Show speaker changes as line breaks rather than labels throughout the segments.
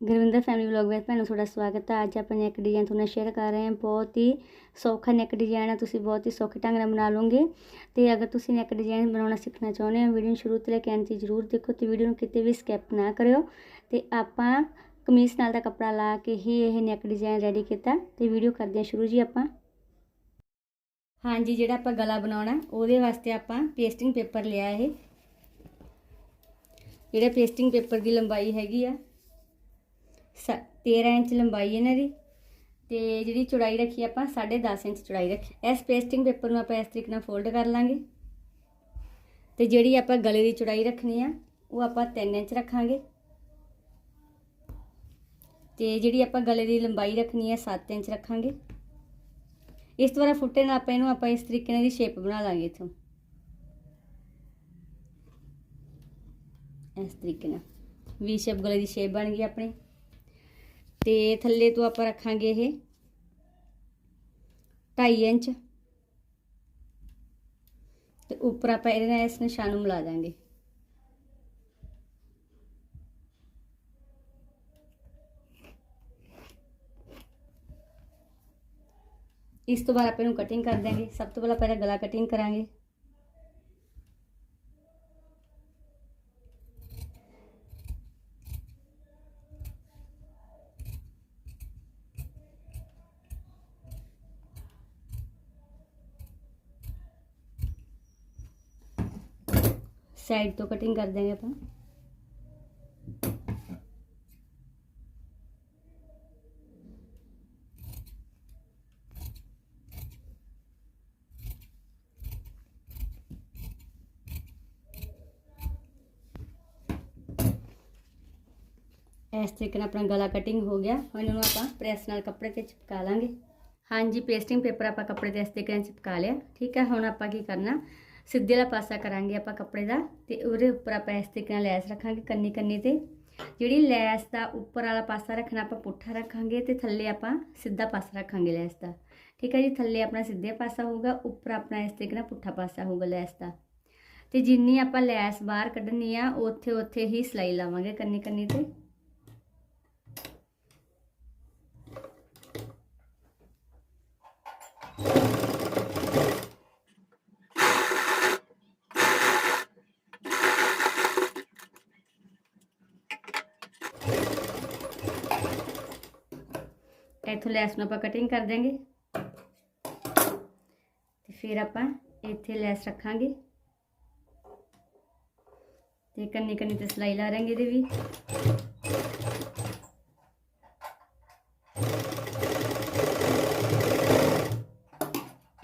Gurvinder family vlog ਵਿੱਚ ਤੁਹਾਨੂੰ ਤੁਹਾਡਾ ਸਵਾਗਤ ਹੈ। ਅੱਜ ਆਪਾਂ ਨੈਕ ਡਿਜ਼ਾਈਨ ਤੁਹਾਨੂੰ ਸ਼ੇਅਰ ਕਰ ਰਹੇ ਹਾਂ। ਬਹੁਤ ਹੀ ਸੌਖਾ ਨੈਕ ਡਿਜ਼ਾਈਨ ਹੈ। ਤੁਸੀਂ ਬਹੁਤ ਹੀ ਸੌਖੇ ਢੰਗ ਨਾਲ ਬਣਾ ਲਓਗੇ। ਤੇ ਅਗਰ ਤੁਸੀਂ ਨੈਕ ਡਿਜ਼ਾਈਨ ਬਣਾਉਣਾ ਸਿੱਖਣਾ ਚਾਹੁੰਦੇ ਹੋ ਵੀਡੀਓ ਨੂੰ ਸ਼ੁਰੂ ਤੋਂ ਲੈ ਕੇ ਅੰਤ ਤੱਕ ਜ਼ਰੂਰ ਦੇਖੋ ਤੇ ਵੀਡੀਓ ਨੂੰ ਕਿਤੇ ਵੀ ਸਕਿਪ ਨਾ ਕਰਿਓ। ਤੇ ਆਪਾਂ ਕਮੀਜ਼ ਨਾਲ ਦਾ ਕੱਪੜਾ ਲਾ ਕੇ ਹੀ ਇਹ ਨੈਕ ਡਿਜ਼ਾਈਨ ਰੈਡੀ ਕੀਤਾ। ਤੇ ਵੀਡੀਓ ਕਰਦੇ ਹਾਂ ਸ਼ੁਰੂ ਜੀ ਆਪਾਂ। ਹਾਂਜੀ, ਜਿਹੜਾ ਆਪਾਂ ਗਲਾ ਬਣਾਉਣਾ, ਉਹਦੇ ਵਾਸਤੇ ਆਪਾਂ ਪੇਸਟਿੰਗ ਪੇਪਰ ਲਿਆ ਇਹ। ਜਿਹੜਾ ਪੇਸਟਿੰਗ ਪੇਪਰ ਦੀ ਲੰਬਾਈ ਹੈਗੀ ਆ 13 ਇੰਚ ਲੰਬਾਈ ਇਹਨਾਂ ਦੀ ਤੇ ਜਿਹੜੀ ਚੌੜਾਈ ਰੱਖੀ ਆਪਾਂ 10.5 ਇੰਚ ਚੌੜਾਈ ਰੱਖੀ। ਇਸ ਪੇਸਟਿੰਗ ਪੇਪਰ ਨੂੰ ਆਪਾਂ ਇਸ ਤਰੀਕੇ ਨਾਲ ਫੋਲਡ ਕਰ ਲਾਂਗੇ। ਤੇ ਜਿਹੜੀ ਆਪਾਂ ਗਲੇ ਦੀ ਚੌੜਾਈ ਰੱਖਣੀ ਆ, ਉਹ ਆਪਾਂ 3 ਇੰਚ ਰੱਖਾਂਗੇ। ਤੇ ਜਿਹੜੀ ਆਪਾਂ ਗਲੇ ਦੀ ਲੰਬਾਈ ਰੱਖਣੀ ਹੈ 7 ਇੰਚ ਰੱਖਾਂਗੇ। ਇਸ ਤੋਂ ਫੁੱਟੇ ਨਾਲ ਆਪਾਂ ਇਹਨੂੰ, ਆਪਾਂ ਇਸ ਤਰੀਕੇ ਨਾਲ ਦੀ ਸ਼ੇਪ ਬਣਾ ਲਾਂਗੇ ਇਥੋਂ। ਇਸ ਤਰੀਕੇ ਨਾਲ। ਵੀ ਸ਼ੇਪ ਗਲੇ ਦੀ ਸ਼ੇਪ ਬਣ ਗਈ ਆਪਣੀ। ਤੇ ਥੱਲੇ ਤੋਂ ਆਪਾਂ ਰੱਖਾਂਗੇ ਇਹ 2.5 ਇੰਚ। ਤੇ ਉੱਪਰ ਆਪਾਂ ਇਹਦੇ ਨਾਲ ਇਸ ਨਿਸ਼ਾਨ ਨੂੰ ਮਿਲਾ ਦਾਂਗੇ। ਇਸ ਤੋਂ ਬਾਅਦ ਆਪਾਂ ਇਹਨੂੰ ਕਟਿੰਗ ਕਰ ਦਾਂਗੇ ਸਭ ਤੋਂ ਪਹਿਲਾਂ ਪਹਿਲਾਂ ਗਲਾ ਕਟਿੰਗ ਕਰਾਂਗੇ। ਸਾਈਡ ਤੋਂ ਕਟਿੰਗ ਕਰ ਦਾਂਗੇ ਆਪਾਂ ਇਸ ਤਰੀਕੇ ਨਾਲ ਆਪਣਾ ਗਲਾ ਕਟਿੰਗ ਹੋ ਗਿਆ ਹੁਣ ਇਹਨੂੰ ਆਪਾਂ ਪ੍ਰੈਸ ਨਾਲ ਕੱਪੜੇ ਤੇ ਚਿਪਕਾ ਲਾਂਗੇ ਹਾਂਜੀ ਪੇਸਟਿੰਗ ਪੇਪਰ ਆਪਾਂ ਕੱਪੜੇ ਤੇ ਇਸ ਤਰੀਕੇ ਨਾਲ ਚਿਪਕਾ ਲਿਆ ਠੀਕ ਹੈ ਹੁਣ ਆਪਾਂ ਕੀ ਕਰਨਾ ਸਿੱਧੇ ਵਾਲਾ ਪਾਸਾ ਕਰਾਂਗੇ ਆਪਾਂ ਕੱਪੜੇ ਦਾ ਤੇ ਉਹਦੇ ਉੱਪਰ ਆਪਾਂ ਇਸ ਤਰੀਕੇ ਨਾਲ ਲੈਸ ਰੱਖਾਂਗੇ ਕੰਨੀ ਕੰਨੀ ਤੇ। ਜਿਹੜੀ ਲੈਸ ਦਾ ਉੱਪਰ ਵਾਲਾ ਪਾਸਾ ਰੱਖਣਾ ਆਪਾਂ ਪੁੱਠਾ ਰੱਖਾਂਗੇ ਤੇ ਥੱਲੇ ਆਪਾਂ ਸਿੱਧਾ ਪਾਸਾ ਰੱਖਾਂਗੇ ਲੈਸ ਦਾ। ਠੀਕ ਹੈ ਜੀ, ਥੱਲੇ ਆਪਣਾ ਸਿੱਧੇ ਪਾਸਾ ਹੋਊਗਾ, ਉੱਪਰ ਆਪਣਾ ਇਸ ਤਰੀਕੇ ਨਾਲ ਪੁੱਠਾ ਪਾਸਾ ਹੋਊਗਾ ਲੈਸ ਦਾ। ਤੇ ਜਿੰਨੀ ਆਪਾਂ ਲੈਸ ਬਾਹਰ ਕੱਢਣੀ ਆ ਉੱਥੇ ਉੱਥੇ ਹੀ ਸਲਾਈ ਲਾਵਾਂਗੇ ਕੰਨੀ ਕੰਨੀ ਤੇ। ਇੱਥੋਂ ਲੈਸ ਨੂੰ ਆਪਾਂ ਕਟਿੰਗ ਕਰ ਦਾਂਗੇ ਤੇ ਫਿਰ ਆਪਾਂ ਇੱਥੇ ਲੈਸ ਰੱਖਾਂਗੇ ਤੇ ਕੰਨੀ ਕੰਨੀ ਤੇ ਸਲਾਈ ਲਾ ਰਾਂਗੇ ਇਹਦੇ ਵੀ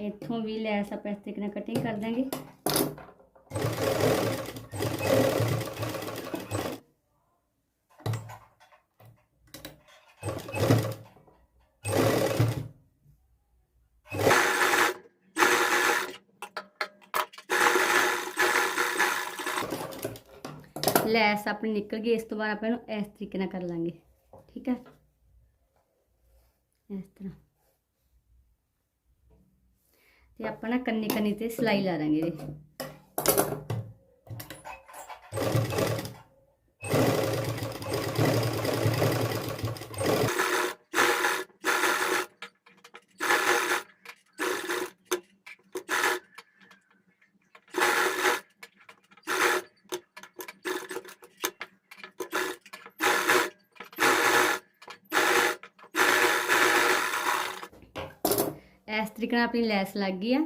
ਇੱਥੋਂ ਵੀ ਲੈਸ ਆਪਾਂ ਇਸ ਤਰੀਕੇ ਨਾਲ ਕਟਿੰਗ ਕਰ ਲੈਸ ਆਪਣੀ ਨਿਕਲ ਗਈ, ਇਸ ਤੋਂ ਬਾਅਦ ਆਪਾਂ ਇਹਨੂੰ ਇਸ ਤਰੀਕੇ ਨਾਲ ਕਰ ਲਾਂਗੇ। ਠੀਕ ਹੈ? ਇਸ ਤਰ੍ਹਾਂ। ਤੇ ਆਪਾਂ ਨਾ ਕੰਨੀ ਕੰਨੀ ਤੇ ਸਿਲਾਈ ਲਾ ਦਾਂਗੇ ਇਹਦੇ। ਇਸ ਤਰੀਕੇ ਨਾਲ ਆਪਣੀ ਲੈਸ ਲੱਗ ਗਈ ਆ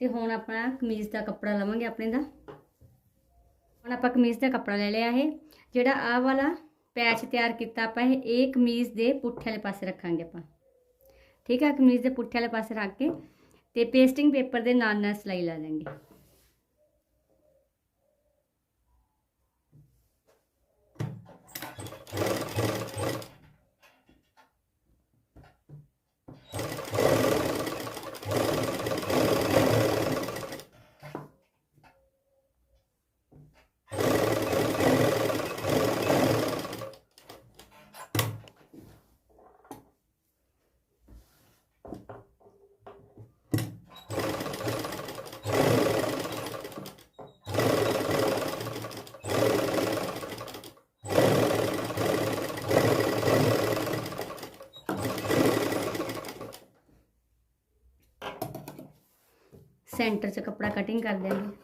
ਤੇ ਹੁਣ ਆਪਣਾ ਕਮੀਜ਼ ਦਾ ਕੱਪੜਾ ਲਵਾਂਗੇ ਆਪਣੇ ਦਾ। ਹੁਣ ਆਪਾਂ ਕਮੀਜ਼ ਦਾ ਕੱਪੜਾ ਲੈ ਲਿਆ ਇਹ। ਜਿਹੜਾ ਆਹ ਵਾਲਾ ਪੈਚ ਤਿਆਰ ਕੀਤਾ ਆਪਾਂ ਇਹ ਇਹ ਕਮੀਜ਼ ਦੇ ਪੁੱਠੇ ਵਾਲੇ ਪਾਸੇ ਰੱਖਾਂਗੇ ਆਪਾਂ। ਠੀਕ ਆ? ਕਮੀਜ਼ ਦੇ ਪੁੱਠੇ ਵਾਲੇ ਪਾਸੇ ਰੱਖ ਕੇ ਤੇ ਪੇਸਟਿੰਗ ਪੇਪਰ ਦੇ ਨਾਲ ਨਾਲ ਸਲਾਈ ਲਾ ਦਾਂਗੇ ਸੈਂਟਰ 'ਚ ਕੱਪੜਾ ਕਟਿੰਗ ਕਰ ਦਿਆਂਗੇ।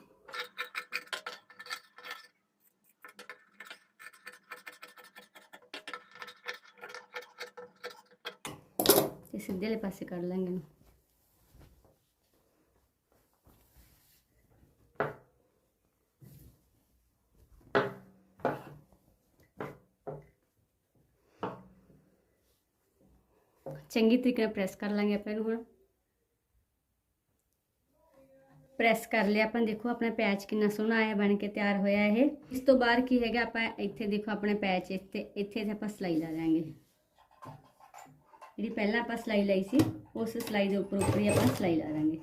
ਤੇ ਸਿੱਧੇ ਵਾਲੇ ਪਾਸੇ ਕੱਢ ਲਾਂਗੇ ਇਹਨੂੰ। ਚੰਗੀ ਤਰੀਕੇ ਨਾਲ ਪ੍ਰੈਸ ਕਰ ਲਾਂਗੇ ਆਪਾਂ ਇਹਨੂੰ ਹੁਣ। ਪ੍ਰੈਸ ਕਰ ਲਿਆ। ਆਪਾਂ ਦੇਖੋ ਆਪਣਾ ਪੈਚ ਕਿੰਨਾ ਸੋਹਣਾ ਆਇਆ, ਬਣ ਕੇ ਤਿਆਰ ਹੋਇਆ ਇਹ। ਇਸ ਤੋਂ ਬਾਅਦ ਕੀ ਹੈਗਾ, ਆਪਾਂ ਇੱਥੇ ਦੇਖੋ ਆਪਣੇ ਪੈਚ ਇੱਥੇ ਇੱਥੇ ਆਪਾਂ ਸਲਾਈ ਲਾ ਦਾਂਗੇ ਜਿਹੜੀ ਪਹਿਲਾਂ ਆਪਾਂ ਸਲਾਈ ਲਈ ਸੀ, ਉਸ ਸਲਾਈ ਦੇ ਉੱਪਰ ਉੱਪਰ ਹੀ ਆਪਾਂ ਸਲਾਈ ਲਾ ਦਾਂਗੇ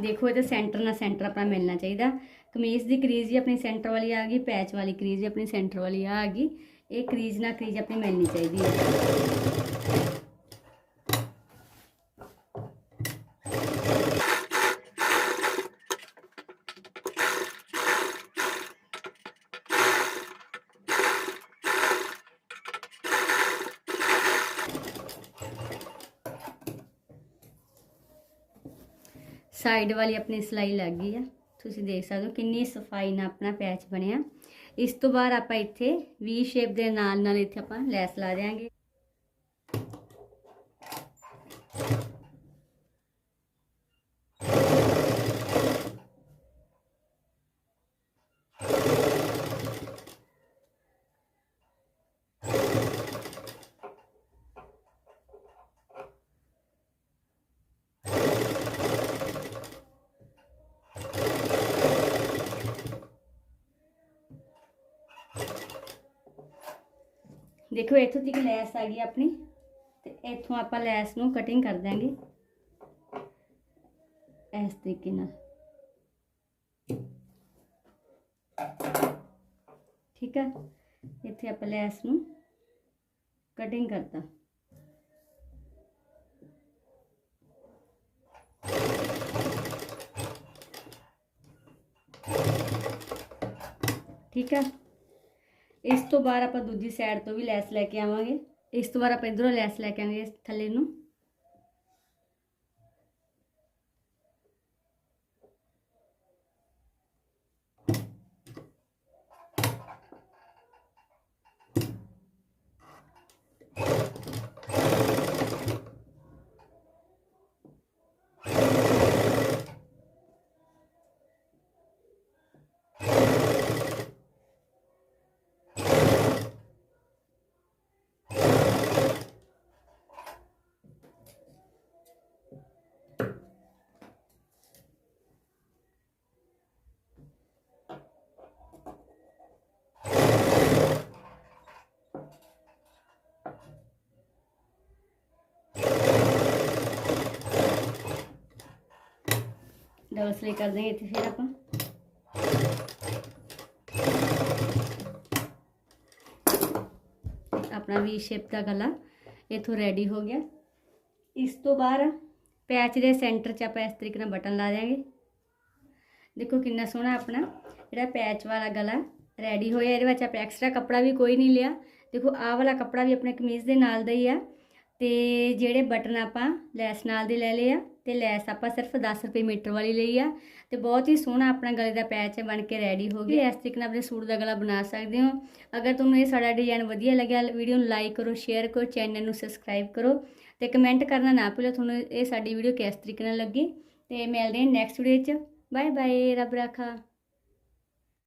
ਦੇਖੋ ਇਹਦਾ ਸੈਂਟਰ ਨਾਲ ਸੈਂਟਰ ਆਪਣਾ ਮਿਲਣਾ ਚਾਹੀਦਾ। ਕਮੀਜ਼ ਦੀ ਕਰੀਜ਼ ਹੀ ਆਪਣੀ ਸੈਂਟਰ ਵਾਲੀ ਆ ਗਈ, ਪੈਚ ਵਾਲੀ ਕਰੀਜ਼ ਹੀ ਆਪਣੀ ਸੈਂਟਰ ਵਾਲੀ ਆ ਗਈ। ਇਹ ਕਰੀਜ਼ ਨਾਲ ਕਰੀਜ਼ ਆਪਣੀ ਮਿਲਣੀ ਚਾਹੀਦੀ ਹੈ ਸਾਈਡ ਵਾਲੀ ਆਪਣੀ ਸਿਲਾਈ ਲੱਗ ਗਈ ਆ। ਤੁਸੀਂ ਦੇਖ ਸਕਦੇ ਹੋ ਕਿੰਨੀ ਸਫ਼ਾਈ ਨਾਲ ਆਪਣਾ ਪੈਚ ਬਣਿਆ। ਇਸ ਤੋਂ ਬਾਅਦ ਆਪਾਂ ਇੱਥੇ ਵੀ ਸ਼ੇਪ ਦੇ ਨਾਲ ਨਾਲ ਇੱਥੇ ਆਪਾਂ ਲੈਸ ਲਾ ਦਿਆਂਗੇ। ਦੇਖੋ ਇੱਥੋਂ ਤੱਕ ਲੈਸ ਆ ਗਈ ਆਪਣੀ, ਤੇ ਇੱਥੋਂ ਆਪਾਂ ਲੈਸ ਨੂੰ ਕਟਿੰਗ ਕਰ ਦਾਂਗੇ ਇਸ ਤਰੀਕੇ ਨਾਲ। ਠੀਕ ਹੈ ਇੱਥੇ ਆਪਾਂ ਲੈਸ ਨੂੰ ਕਟਿੰਗ ਕਰਤਾ। ਠੀਕ ਹੈ ਇਸ ਤੋਂ ਬਾਅਦ ਆਪਾਂ ਦੂਜੀ ਸਾਈਡ ਤੋਂ ਵੀ ਲੈਸ ਲੈ ਕੇ ਆਵਾਂਗੇ। ਇਸ ਤੋਂ ਬਾਅਦ ਆਪਾਂ ਇਧਰੋਂ ਲੈਸ ਲੈ ਕੇ ਆਵਾਂਗੇ ਇਸ ਥੱਲੇ ਨੂੰ। ਡਬਲ ਸਲੇ ਕਰ ਦੇਂਗੇ ਇੱਥੇ ਫਿਰ ਆਪਾਂ। ਆਪਣਾ ਵੀ ਸ਼ੇਪ ਦਾ ਗਲਾ ਇਥੋਂ ਰੈਡੀ ਹੋ ਗਿਆ। ਇਸ ਤੋਂ ਬਾਅਦ ਪੈਚ ਦੇ ਸੈਂਟਰ 'ਚ ਆਪਾਂ ਇਸ ਤਰੀਕੇ ਨਾਲ ਬਟਨ ਲਾ ਦਿਆਂਗੇ। ਦੇਖੋ ਕਿੰਨਾ ਸੋਹਣਾ ਆਪਣਾ ਜਿਹੜਾ ਪੈਚ ਵਾਲਾ ਗਲਾ ਰੈਡੀ ਹੋਇਆ। ਇਹਦੇ ਵਿੱਚ ਆਪਾਂ ਐਕਸਟਰਾ ਕੱਪੜਾ ਵੀ ਕੋਈ ਨਹੀਂ ਲਿਆ। ਦੇਖੋ ਆਹ ਵਾਲਾ ਕੱਪੜਾ ਵੀ ਆਪਣੇ ਕਮੀਜ਼ ਦੇ ਨਾਲ ਦਾ ਹੀ ਆ। ਤੇ ਜਿਹੜੇ ਬਟਨ ਆਪਾਂ ਲੈਸ ਨਾਲ ਦੇ ਲੈ ਲਏ ਆ, ਤੇ ਲੈਸ ਆਪਾਂ ਸਿਰਫ 10 ਰੁਪਏ ਮੀਟਰ ਵਾਲੀ ਲਈ ਆ, ਤੇ ਬਹੁਤ ਹੀ ਸੋਹਣਾ ਆਪਣਾ ਗਲੇ ਦਾ ਪੈਚ ਬਣ ਕੇ ਰੈਡੀ ਹੋ ਗਿਆ। ਇਸ ਤਰੀਕੇ ਨਾਲ ਆਪਣੇ ਸੂਟ ਦਾ ਗਲਾ ਬਣਾ ਸਕਦੇ ਹੋ। ਅਗਰ ਤੁਹਾਨੂੰ ਇਹ ਸਾਡਾ ਡਿਜ਼ਾਈਨ ਵਧੀਆ ਲੱਗਿਆ ਵੀਡੀਓ ਨੂੰ ਲਾਈਕ ਕਰੋ ਸ਼ੇਅਰ ਕਰੋ ਚੈਨਲ ਨੂੰ ਸਬਸਕ੍ਰਾਈਬ ਕਰੋ, ਤੇ ਕਮੈਂਟ ਕਰਨਾ ਨਾ ਭੁੱਲਿਓ, ਤੁਹਾਨੂੰ ਇਹ ਸਾਡੀ ਵੀਡੀਓ ਕਿਸ ਤਰੀਕੇ ਨਾਲ ਲੱਗੀ। ਤੇ ਮਿਲਦੇ ਹਾਂ ਨੈਕਸਟ ਵੀਡੀਓ 'ਚ। ਬਾਏ ਬਾਏ ਰੱਬ ਰਾਖਾ।